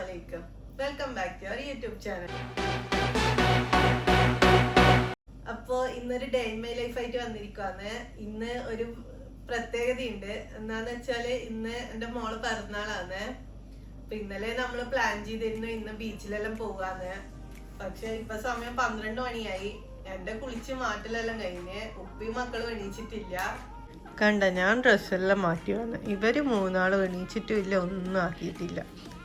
അലൈക്കും welcome back to our YouTube channel അപ്പോ ഇന്നൊരു ഡേ മൈ ലൈഫ് ആയിട്ട് വന്നിരിക്കുവാന്ന് ഇന്ന് ഒരു പ്രത്യേകതയുണ്ട്. എന്താന്ന് വെച്ചാൽ ഇന്ന് എന്റെ മോൾ പിറന്നാളാണ്. അപ്പൊ ഇന്നലെ നമ്മൾ പ്ലാൻ ചെയ്തിരുന്നു ഇന്ന് ബീച്ചിലെല്ലാം പോവാന്ന്. പക്ഷെ ഇപ്പൊ സമയം പന്ത്രണ്ട് മണിയായി. എന്റെ കുളിച്ച് മാറ്റലെല്ലാം കഴിഞ്ഞ് ഉപ്പയും മക്കളും എണീച്ചിട്ടില്ല. കണ്ട ഞാൻ ഡ്രസ്സെല്ലാം മാറ്റി വന്നു. ഇവർ മൂന്നാളും എണീച്ചിട്ടും ഇല്ല ഒന്നും ആക്കിയിട്ടില്ല.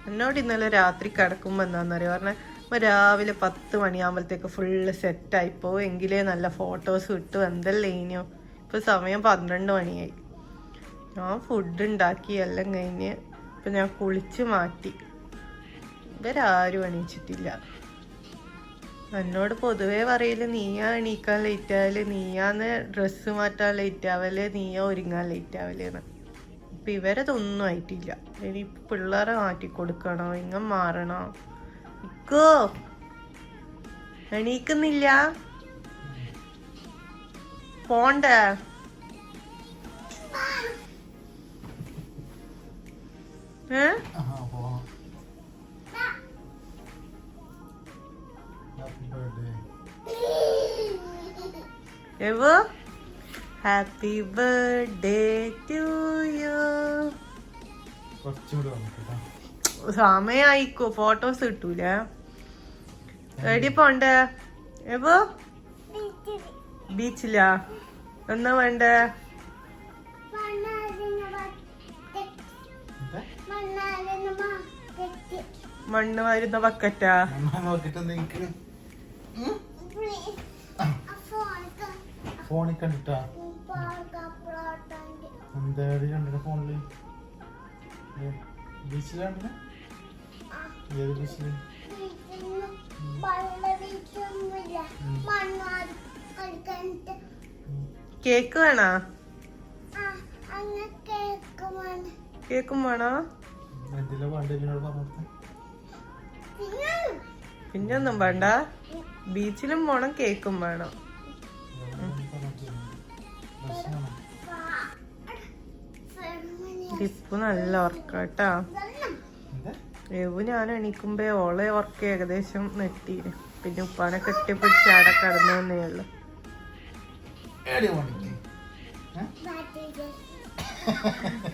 എന്നോട് ഇന്നലെ രാത്രി കിടക്കുമ്പോൾ എന്താണെന്നറിയോ പറഞ്ഞാൽ ഇപ്പൊ രാവിലെ പത്ത് മണിയാകുമ്പോഴത്തേക്ക് ഫുള്ള് സെറ്റായിപ്പോ എങ്കിലേ നല്ല ഫോട്ടോസ് കിട്ടും. എന്തല്ലേ ഇനിയോ? ഇപ്പൊ സമയം പന്ത്രണ്ട് മണിയായി. ഞാൻ ഫുഡ് ഉണ്ടാക്കി എല്ലാം കഴിഞ്ഞ് ഇപ്പൊ ഞാൻ കുളിച്ച് മാറ്റി. ഇവരാരും എണീച്ചിട്ടില്ല. എന്നോട് പൊതുവേ പറയൽ നീയാ എണീക്കാൻ ലേറ്റ് ആവൽ നീയാന്ന് ഡ്രസ്സ് മാറ്റാൻ ലേറ്റ് ആവൽ നീയാ ഒരുങ്ങാൻ ലേറ്റ് ആവലെന്ന് ഇപ്പൊ ഇവരതൊന്നും ആയിട്ടില്ല. ഇനി പിള്ളേരെ മാറ്റി കൊടുക്കണോ ഇങ്ങ മാറണോ. ഇക്കോ എണീക്കുന്നില്ല. പോണ്ടേ? ഏ? എവോ ഹാപ്പി ബർത്ത്ഡേ ടു യു. സമയായിക്കോ ഫോട്ടോസ് കിട്ടൂല. എടി പോണ്ടേ എവോ ബീച്ചിലാ എന്നാ വേണ്ടേ? മണ്ണ് വരുന്ന ബക്കറ്റാ. ഫോണിൽ കണ്ടിട്ടാ? എന്താ ഫോണിൽ ബീച്ചിലാണ് ഏത് ബീച്ചിൽ കേക്ക് വേണോ? കേക്കും വേണോ? പിന്നൊന്നും വേണ്ട ബീച്ചിലും പോണം കേക്കും വേണം. ഇപ്പൊ നല്ല ഉറക്കാട്ടാ. കേട്ടാ രവു ഞാൻ എണീക്കുമ്പോ ഓളെ ഉറക്ക ഏകദേശം നെട്ടീന്. പിന്നെ ഉപ്പാനെ കെട്ടിപ്പിടിച്ച് അവിടെ കടന്നു തന്നേ ഉള്ളു.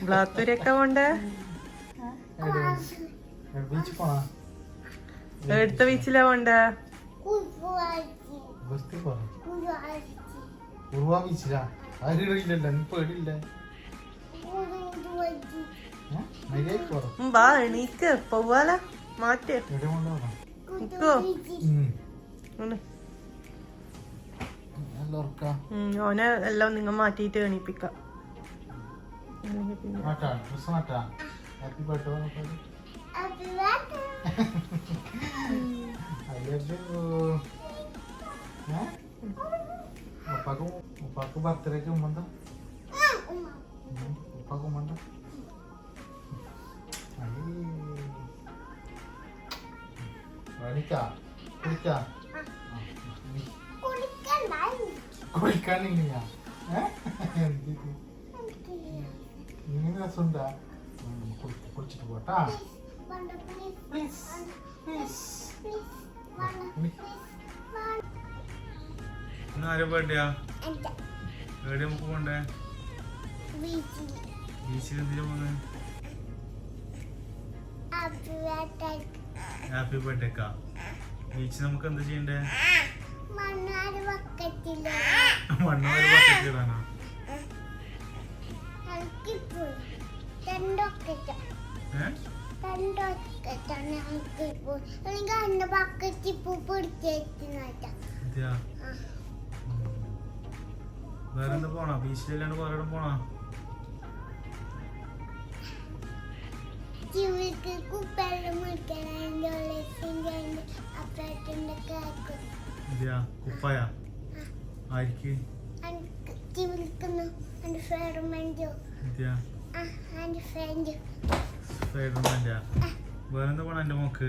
ബ്ലാത്തൂരൊക്കെ പോണ്ടേ? എടുത്ത ബീച്ചിലാ പോണ്ടേ? ഉറവാ ബീച്ചിലാ. ആരിടയില്ലല്ലോ നീ പേടിയില്ല. വാ എണീക്ക്. പോവാല. മാറ്റ്. ഓനെ എല്ലാം നിങ്ങൾ മാറ്റിയിട്ട് എണീപ്പിക്കാം. ഉപ്പാക്ക് ഉപ്പാക്ക് ബർത്ത്ഡേക്ക് ഉമ്മന്താ ഉപ്പാക്ക് ഉമ്മന്താ വണിക്കാ കുളിക്കാ ഇങ്ങനെയാ ഇങ്ങനെ രസമുണ്ടാ കുളിച്ചിട്ട് പോട്ടാ പ്ലീസ് പ്ലീസ് ആരെ ബർത്ത്ഡേയാ എവിടെ നമുക്ക് പോണ്ടേ? ഹാപ്പി ബർത്ത്ഡേക്കാ ബീച്ച് നമുക്ക് എന്താ ചെയ്യണ്ടേ? മണ്ണാട് വക്കത്തില്ല മണ്ണൊരു ബക്കറ്റ് ഇടാനാ ഞങ്ങൾക്കിപ്പോൾ. രണ്ടൊക്കറ്റ സ്പൈഡർമാന്റെ. വേറെ എന്താ പോണോ എന്റെ മോക്ക്?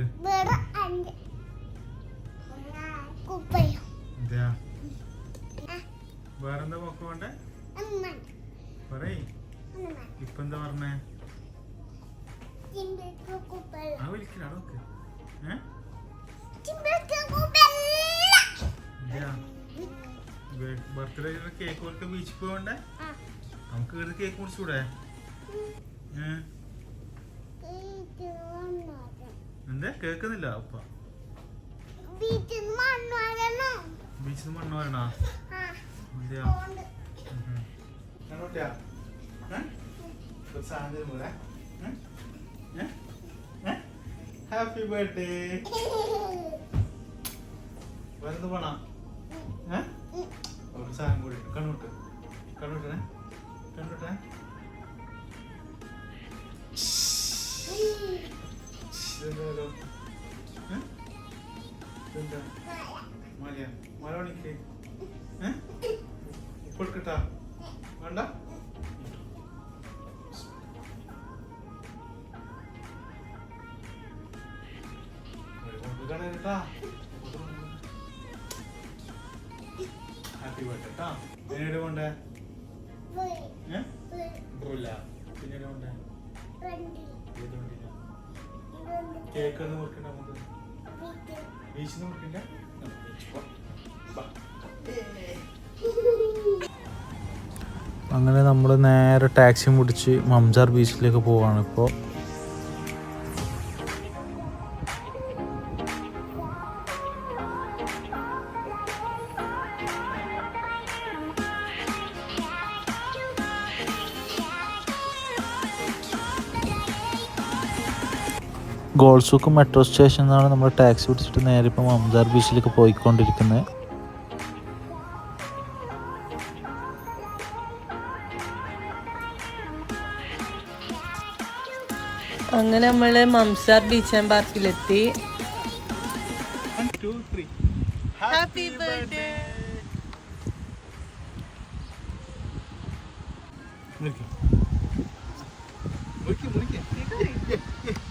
വേറെന്താ കുപ്പയോ മോക്ക് വേണ്ടേ? പറയ്. അമ്മ ഇപ്പൊ എന്താ പറഞ്ഞേ ചിമ്പിക്ക് കുപ്പയോ ആ വിളിക്ക് നോക്കി അവിടെ നോക്ക് ഏ ചിമ്പിളിക്കുന്നു ബെല്ല ബർത്ത്ഡേ കേക്ക് കൊടുക്ക ബീച്ചിൽ പോകണ്ടേ നമുക്ക് ഇവിടെ കേക്ക് മുറിച്ചൂടെ എന്താ? കേക്കുന്നില്ല അപ്പ ബീച്ചിൽ നിന്ന് മണ്ണ് വരണോ അതെയാ. കണ്ടോട്ടിയാ സാധനം തരുമോളെ ഹാപ്പി ബർത്ത്ഡേ വരുന്ന പോണാ. ഒരു സാധനം കൂടി കണ്ണൂട്ട് കണ്ണൂട്ടേ കണ്ണൂട്ടേ മലയാ മല പണിക്ക് ഏ ഹാപ്പി ബർത്ത്ഡേ കേട്ടാ പിന്നീട് കൊണ്ടേ പിന്നീട്. ഏത് കേക്ക് ഒന്ന് നമുക്ക്. അങ്ങനെ നമ്മൾ നേരെ ടാക്സി പിടിച്ച് മംസാർ ബീച്ചിലേക്ക് പോവാണ് ഇപ്പോൾ ഗോൾസൂക്ക് മെട്രോ സ്റ്റേഷനിൽ നിന്നാണ് നമ്മൾ ടാക്സി പിടിച്ചിട്ട് നേരെ ഇപ്പം മംസാർ ബീച്ചിലേക്ക് പോയിക്കൊണ്ടിരിക്കുന്നത്. അങ്ങനെ നമ്മൾ മംസാർ ബീച്ച് ആൻഡ് പാർക്കിലെത്തി ഹാപ്പി ബർത്ത്ഡേ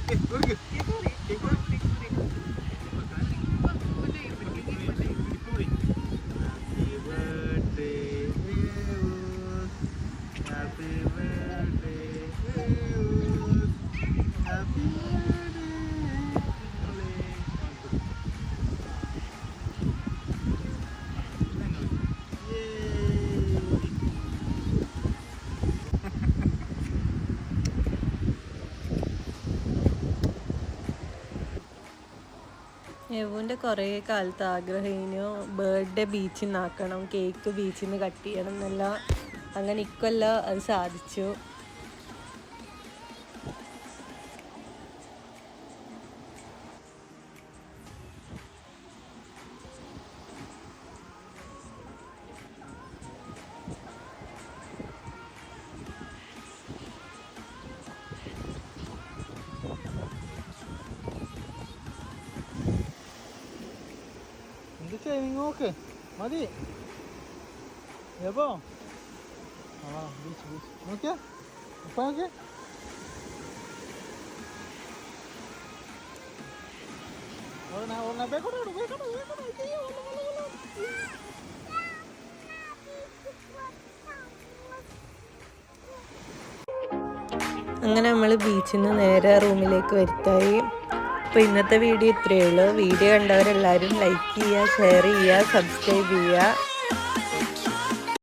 Dur git. യവുവിന്റെ കുറേ കാലത്ത് ആഗ്രഹം ബേർത്ത് ബർത്ത്ഡേ ബീച്ചിൽ നിന്നാക്കണം കേക്ക് ബീച്ചിൽ നിന്ന് കട്ട് ചെയ്യണം എന്നല്ല അങ്ങനെ ഇക്കൊല്ലം അത് സാധിച്ചു. നോക്ക്. മതി. എപ്പോ ആ ബീച്ച് ബീച്ച് നോക്കിയാ. ഇപ്പൊ നോക്കിയ. അങ്ങനെ നമ്മൾ ബീച്ചിൽ നിന്ന് നേരെ റൂമിലേക്ക് വരുത്തായി. അപ്പോൾ ഇന്നത്തെ വീഡിയോ ഇത്രയേ ഉള്ളൂ. വീഡിയോ കണ്ടവരെല്ലാവരും ലൈക്ക് ചെയ്യുക ഷെയർ ചെയ്യുക സബ്സ്ക്രൈബ് ചെയ്യുക.